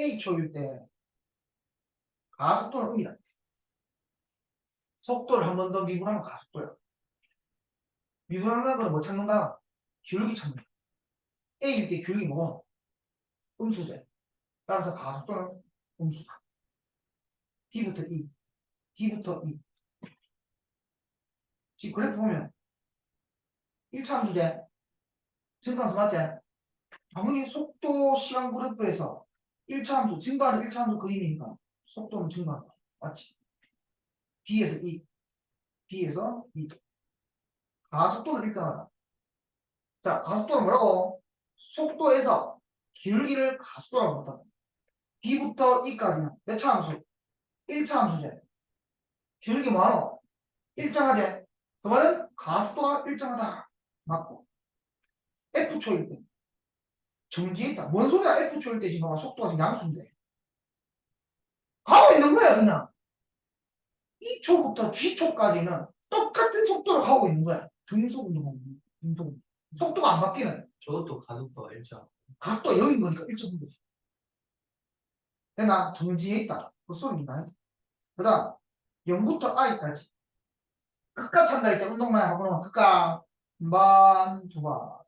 H초일 때 가속도는 음이다. 속도를 한 번 더 미분하면 가속도야. 미분한다는 건 뭐 찾는다? 기울기 찾는다. A일 때 기울기 뭐? 음수제. 따라서 가속도는 음수다. D부터 E, D부터 E. 지금 그래프 보면 1차 함수제 증가함수 맞지? 당연히 속도 시간 그래프에서 1차 함수 증가하는 1차 함수 그림이니까 속도는 증가한다. 맞지? B에서 E, B에서 E. 가속도는 1등하다. 자, 가속도는 뭐라고? 속도에서 기울기를 가속도라고 부른다. B부터 E까지는 몇 차 함수? 1차 함수제. 기울기 뭐하노? 일정하지? 그 말은 가속도가 일정하다. 맞고. F초일 때. 정지에 있다. 뭔 소리야? F초일 때 지금 봐봐. 속도가 지금 양수인데. 가고 있는 거야, 그냥. 2초부터 G초까지는 똑같은 속도로 가고 있는 거야. 등속 운동. 속도가 안 바뀌는. 저것도 가속도가 일정. 가속도가 0인 거니까 일정한 거지. 되나? 정지에 있다. 그 소리입니다. 그 다음, 0부터 I까지. 극값 한다 했지. 운동만 하고는 극값. 한 번, 두 번.